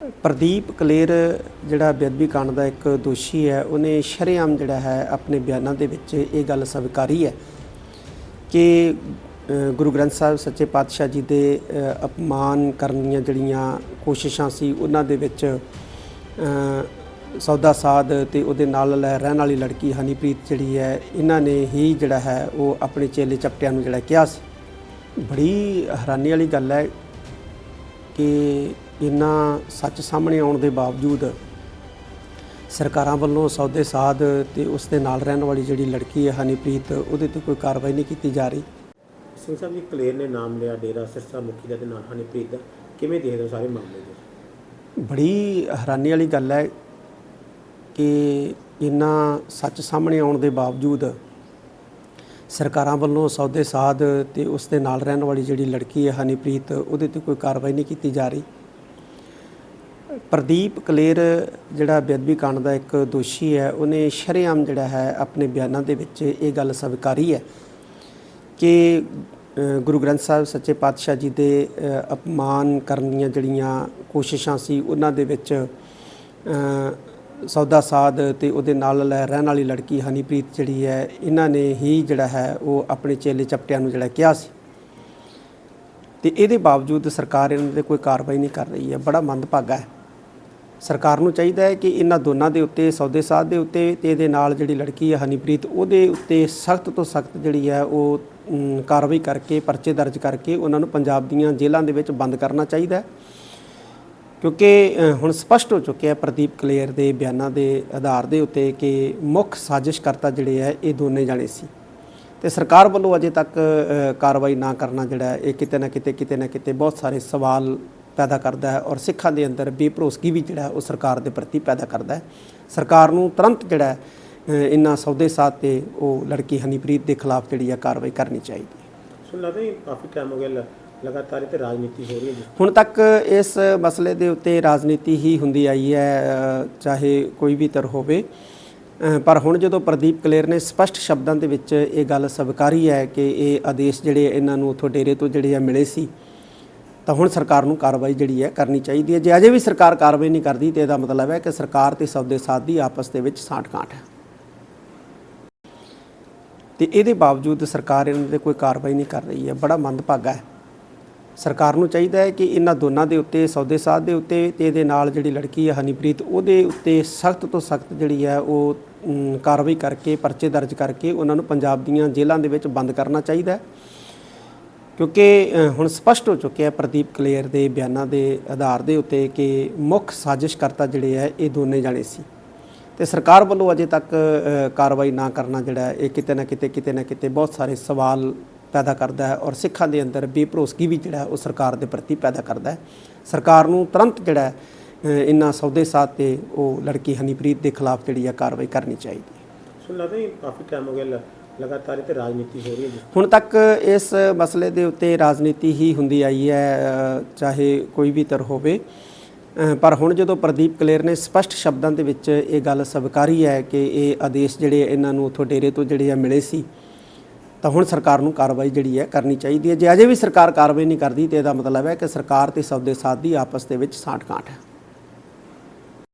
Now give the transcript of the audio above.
ਪ੍ਰਦੀਪ ਕਲੇਰ, ਜਿਹੜਾ ਬੇਅਦਬੀ ਕਾਂਡ ਦਾ ਇੱਕ ਦੋਸ਼ੀ ਹੈ, ਉਹਨੇ ਸ਼ਰੇਆਮ ਜਿਹੜਾ ਹੈ, ਆਪਣੇ ਬਿਆਨਾਂ ਦੇ ਵਿੱਚ ਇਹ ਗੱਲ ਸਵੀਕਾਰੀ ਹੈ ਕਿ ਗੁਰੂ ਗ੍ਰੰਥ ਸਾਹਿਬ ਸੱਚੇ ਪਾਤਸ਼ਾਹ ਜੀ ਦੇ ਅਪਮਾਨ ਕਰਨ ਦੀਆਂ ਜਿਹੜੀਆਂ ਕੋਸ਼ਿਸ਼ਾਂ ਸੀ, ਉਹਨਾਂ ਦੇ ਵਿੱਚ ਸੌਦਾ ਸਾਧ ਤੇ ਉਹਦੇ ਨਾਲ ਰਹਿਣ ਵਾਲੀ ਲੜਕੀ ਹਨੀਪ੍ਰੀਤ ਜਿਹੜੀ ਹੈ, ਇਹਨਾਂ ਨੇ ਹੀ ਜਿਹੜਾ ਹੈ, ਉਹ ਆਪਣੇ ਚੇਲੇ ਚਪਟਿਆਂ ਨੂੰ ਜਿਹੜਾ ਕਿਹਾ ਸੀ। ਬੜੀ ਹੈਰਾਨੀ ਵਾਲੀ ਗੱਲ ਹੈ ਕਿ ਇੰਨਾ ਸੱਚ ਸਾਹਮਣੇ ਆਉਣ ਦੇ ਬਾਵਜੂਦ ਸਰਕਾਰਾਂ ਵੱਲੋਂ ਸੌਦੇ ਸਾਧ ਤੇ ਉਸ ਦੇ ਨਾਲ ਰਹਿਣ ਵਾਲੀ ਜਿਹੜੀ ਲੜਕੀ ਹੈ ਹਨੀਪ੍ਰੀਤ ਉਹਦੇ ਤੇ ਕੋਈ ਕਾਰਵਾਈ ਨਹੀਂ ਕੀਤੀ ਜਾ ਰਹੀ। ਸਿੰਘ ਸਾਹਿਬ ਜੀ ਕਲੇਰ ਨੇ ਨਾਮ ਲਿਆ ਡੇਰਾ ਸਿਰਸਾ ਮੁਖੀ ਦਾ ਤੇ ਨਾਲ ਹਨੀਪ੍ਰੀਤ ਦਾ। ਕਿਵੇਂ ਦੇਖਦੇ ਹੋ ਸਾਰੇ ਮਾਮਲੇ ਦੇ? ਬੜੀ ਹੈਰਾਨੀ ਵਾਲੀ ਗੱਲ ਹੈ ਕਿ ਇੰਨਾ ਸੱਚ ਸਾਹਮਣੇ ਆਉਣ ਦੇ ਬਾਵਜੂਦ ਸਰਕਾਰਾਂ ਵੱਲੋਂ ਸੌਦੇ ਸਾਧ ਤੇ ਉਸ ਦੇ ਨਾਲ ਰਹਿਣ ਵਾਲੀ ਜਿਹੜੀ ਲੜਕੀ ਹੈ ਹਨੀਪ੍ਰੀਤ ਉਹਦੇ ਤੇ ਕੋਈ ਕਾਰਵਾਈ ਨਹੀਂ ਕੀਤੀ ਜਾ ਰਹੀ। ਪ੍ਰਦੀਪ ਕਲੇਰ, ਜਿਹੜਾ ਬੇਅਦਬੀ ਕਾਂਡ ਦਾ ਇੱਕ ਦੋਸ਼ੀ ਹੈ, ਉਹਨੇ ਸ਼ਰੇਆਮ ਜਿਹੜਾ ਹੈ, ਆਪਣੇ ਬਿਆਨਾਂ ਦੇ ਵਿੱਚ ਇਹ ਗੱਲ ਸਵੀਕਾਰੀ ਹੈ ਕਿ ਗੁਰੂ ਗ੍ਰੰਥ ਸਾਹਿਬ ਸੱਚੇ ਪਾਤਸ਼ਾਹ ਜੀ ਦੇ ਅਪਮਾਨ ਕਰਨ ਦੀਆਂ ਜਿਹੜੀਆਂ ਕੋਸ਼ਿਸ਼ਾਂ ਸੀ, ਉਹਨਾਂ ਦੇ ਵਿੱਚ ਸੌਦਾ ਸਾਧ ਤੇ ਉਹਦੇ ਨਾਲ ਰਹਿਣ ਵਾਲੀ ਲੜਕੀ ਹਨੀਪ੍ਰੀਤ ਜਿਹੜੀ ਹੈ, ਇਹਨਾਂ ਨੇ ਹੀ ਜਿਹੜਾ ਹੈ, ਉਹ ਆਪਣੇ ਚੇਲੇ ਚਪਟਿਆਂ ਨੂੰ ਜਿਹੜਾ ਕਿਹਾ ਸੀ। ਤੇ ਇਹਦੇ ਬਾਵਜੂਦ ਸਰਕਾਰ ਇਹਨਾਂ ਤੇ ਕੋਈ ਕਾਰਵਾਈ ਨਹੀਂ ਕਰ ਰਹੀ ਹੈ, ਬੜਾ ਮੰਦਭਾਗਾ ਹੈ। ਸਰਕਾਰ ਨੂੰ ਚਾਹੀਦਾ ਹੈ ਕਿ ਇਹਨਾਂ ਦੋਨਾਂ ਦੇ ਉੱਤੇ, ਸੌਦੇ ਸਾਧ ਦੇ ਉੱਤੇ ਤੇ ਇਹਦੇ ਨਾਲ ਜਿਹੜੀ ਲੜਕੀ ਹੈ ਹਨੀਪ੍ਰੀਤ, ਉਹਦੇ ਉੱਤੇ ਸਖਤ ਤੋਂ ਸਖਤ ਜਿਹੜੀ ਹੈ ਉਹ ਕਾਰਵਾਈ ਕਰਕੇ, ਪਰਚੇ ਦਰਜ ਕਰਕੇ ਉਹਨਾਂ ਨੂੰ ਪੰਜਾਬ ਦੀਆਂ ਜੇਲ੍ਹਾਂ ਦੇ ਵਿੱਚ ਬੰਦ ਕਰਨਾ ਚਾਹੀਦਾ ਹੈ। ਕਿਉਂਕਿ ਹੁਣ ਸਪਸ਼ਟ ਹੋ ਚੁੱਕਿਆ ਹੈ ਪ੍ਰਦੀਪ ਕਲੇਰ ਦੇ ਬਿਆਨਾਂ ਦੇ ਆਧਾਰ ਦੇ ਉੱਤੇ ਕਿ ਮੁੱਖ ਸਾਜ਼ਿਸ਼ਕਰਤਾ ਜਿਹੜੇ ਹੈ ਇਹ ਦੋਨੇ ਜਾਣੇ ਸੀ। ਤੇ ਸਰਕਾਰ ਵੱਲੋਂ ਅਜੇ ਤੱਕ ਕਾਰਵਾਈ ਨਾ ਕਰਨਾ ਜਿਹੜਾ ਇਹ ਕਿਤੇ ਨਾ ਕਿਤੇ ਕਿਤੇ ਨਾ ਕਿਤੇ ਬਹੁਤ ਸਾਰੇ ਸਵਾਲ ਪੈਦਾ ਕਰਦਾ ਹੈ ਔਰ ਸਿੱਖਾਂ ਦੇ ਅੰਦਰ ਬੇਭਰੋਸਗੀ ਵੀ ਜਿਹੜਾ ਉਹ ਸਰਕਾਰ ਦੇ ਪ੍ਰਤੀ ਪੈਦਾ ਕਰਦਾ ਹੈ। ਸਰਕਾਰ ਨੂੰ ਤੁਰੰਤ ਜਿਹੜਾ ਇਹਨਾਂ ਸੌਦੇ ਸਾਧ ਤੇ ਉਹ ਲੜਕੀ ਹਨੀਪ੍ਰੀਤ ਦੇ ਖਿਲਾਫ ਜਿਹੜੀ ਹੈ ਕਾਰਵਾਈ ਕਰਨੀ ਚਾਹੀਦੀ ਹੈ। ਸੁਣ ਲੱਗਦਾ ਹੀ ਕਾਫੀ ਟਾਈਮ ਹੋ ਗਿਆ ਲਗਾਤਾਰ ਇਹ ਤੇ ਰਾਜਨੀਤੀ ਹੋ ਰਹੀ ਹੈ ਹੁਣ ਤੱਕ ਇਸ ਮਸਲੇ ਦੇ ਉੱਤੇ ਰਾਜਨੀਤੀ ਹੀ ਹੁੰਦੀ ਆਈ ਹੈ ਚਾਹੇ ਕੋਈ ਵੀ ਤਰ ਹੋਵੇ। ਪਰ ਹੁਣ ਜਦੋਂ ਪ੍ਰਦੀਪ ਕਲੇਰ ਨੇ ਸਪਸ਼ਟ ਸ਼ਬਦਾਂ ਦੇ ਵਿੱਚ ਇਹ ਗੱਲ ਸਵੀਕਾਰੀ ਹੈ ਕਿ ਇਹ ਆਦੇਸ਼ ਜਿਹੜੇ ਇਹਨਾਂ ਨੂੰ ਉਥੋਂ ਡੇਰੇ ਤੋਂ ਜਿਹੜੇ ਆ ਮਿਲੇ ਸੀ ਤਾਂ ਹੁਣ ਸਰਕਾਰ ਨੂੰ ਕਾਰਵਾਈ ਜਿਹੜੀ ਹੈ ਕਰਨੀ ਚਾਹੀਦੀ ਹੈ। ਜੇ ਅਜੇ ਵੀ ਸਰਕਾਰ ਕਾਰਵਾਈ ਨਹੀਂ ਕਰਦੀ ਤੇ ਇਹਦਾ ਮਤਲਬ ਹੈ ਕਿ ਸਰਕਾਰ ਤੇ ਸੌਦੇ ਸਾਧ ਦੀ ਆਪਸ ਦੇ ਵਿੱਚ ਸਾਂਠ ਕਾਂਠ ਹੈ ਤੇ ਇਹਦੇ ਬਾਵਜੂਦ ਸਰਕਾਰ ਇਹਨਾਂ ਤੇ ਕੋਈ ਕਾਰਵਾਈ ਨਹੀਂ ਕਰ ਰਹੀ ਹੈ, ਬੜਾ ਮੰਦਭਾਗਾ ਹੈ। ਸਰਕਾਰ ਨੂੰ ਚਾਹੀਦਾ ਹੈ ਕਿ ਇਹਨਾਂ ਦੋਨਾਂ ਦੇ ਉੱਤੇ, ਸੌਦੇ ਸਾਧ ਦੇ ਉੱਤੇ ਤੇ ਇਹਦੇ ਨਾਲ ਜਿਹੜੀ ਲੜਕੀ ਹੈ ਹਨੀਪ੍ਰੀਤ, ਉਹਦੇ ਉੱਤੇ ਸਖਤ ਤੋਂ ਸਖਤ ਜਿਹੜੀ ਹੈ ਉਹ ਕਾਰਵਾਈ ਕਰਕੇ, ਪਰਚੇ ਦਰਜ ਕਰਕੇ ਉਹਨਾਂ ਨੂੰ ਪੰਜਾਬ ਦੀਆਂ ਜੇਲ੍ਹਾਂ ਦੇ ਵਿੱਚ ਬੰਦ ਕਰਨਾ ਚਾਹੀਦਾ ਹੈ। ਕਿਉਂਕਿ ਹੁਣ ਸਪਸ਼ਟ ਹੋ ਚੁੱਕਿਆ ਪ੍ਰਦੀਪ ਕਲੇਰ ਦੇ ਬਿਆਨਾਂ ਦੇ ਆਧਾਰ ਦੇ ਉੱਤੇ ਕਿ ਮੁੱਖ ਸਾਜ਼ਿਸ਼ਕਰਤਾ ਜਿਹੜੇ ਹੈ ਇਹ ਦੋਨੇ ਜਾਣੇ ਸੀ। ਤੇ ਸਰਕਾਰ ਵੱਲੋਂ ਅਜੇ ਤੱਕ ਕਾਰਵਾਈ ਨਾ ਕਰਨਾ ਜਿਹੜਾ ਇਹ ਕਿਤੇ ਨਾ ਕਿਤੇ ਕਿਤੇ ਨਾ ਕਿਤੇ ਬਹੁਤ ਸਾਰੇ ਸਵਾਲ ਪੈਦਾ ਕਰਦਾ ਹੈ ਔਰ ਸਿੱਖਾਂ ਦੇ ਅੰਦਰ ਬੇਭਰੋਸਗੀ ਵੀ ਜਿਹੜਾ ਉਹ ਸਰਕਾਰ ਦੇ ਪ੍ਰਤੀ ਪੈਦਾ ਕਰਦਾ ਹੈ। ਸਰਕਾਰ ਨੂੰ ਤੁਰੰਤ ਜਿਹੜਾ ਹੈ, ਇਹਨਾਂ ਸੌਦੇ ਸਾਧ ਤੇ ਉਹ ਲੜਕੀ ਹਨੀਪ੍ਰੀਤ ਦੇ ਖਿਲਾਫ ਜਿਹੜੀ ਆ ਕਾਰਵਾਈ ਕਰਨੀ ਚਾਹੀਦੀ ਹੈ। ਲੱਗਦਾ ਕਾਫੀ ਟਾਈਮ ਹੋ ਗਿਆ ਲਗਾਤਾਰ ਤੇ ਰਾਜਨੀਤੀ ਹੋ ਰਹੀ ਹੈ ਹੁਣ ਤੱਕ ਇਸ ਮਸਲੇ ਦੇ ਉੱਤੇ ਰਾਜਨੀਤੀ ਹੀ ਹੁੰਦੀ ਆਈ ਹੈ ਚਾਹੇ ਕੋਈ ਵੀ ਤਰ ਹੋਵੇ। ਪਰ ਹੁਣ ਜਦੋਂ ਪ੍ਰਦੀਪ ਕਲੇਰ ਨੇ ਸਪਸ਼ਟ ਸ਼ਬਦਾਂ ਦੇ ਵਿੱਚ ਇਹ ਗੱਲ ਸਵੀਕਾਰੀ ਹੈ ਕਿ ਇਹ ਆਦੇਸ਼ ਜਿਹੜੇ ਇਹਨਾਂ ਨੂੰ ਉਥੋਂ ਡੇਰੇ ਤੋਂ ਜਿਹੜੇ ਆ ਮਿਲੇ ਸੀ, ਤਾਂ ਹੁਣ ਸਰਕਾਰ ਨੂੰ ਕਾਰਵਾਈ ਜਿਹੜੀ ਹੈ ਕਰਨੀ ਚਾਹੀਦੀ ਹੈ। ਜੇ ਅਜੇ ਵੀ ਸਰਕਾਰ ਕਾਰਵਾਈ ਨਹੀਂ ਕਰਦੀ, ਤੇ ਇਹਦਾ ਮਤਲਬ ਹੈ ਕਿ ਸਰਕਾਰ ਤੇ ਸੌਦੇ ਸਾਥ ਦੀ ਆਪਸ ਦੇ ਵਿੱਚ ਸਾਂਠ ਕਾਂਠ ਹੈ।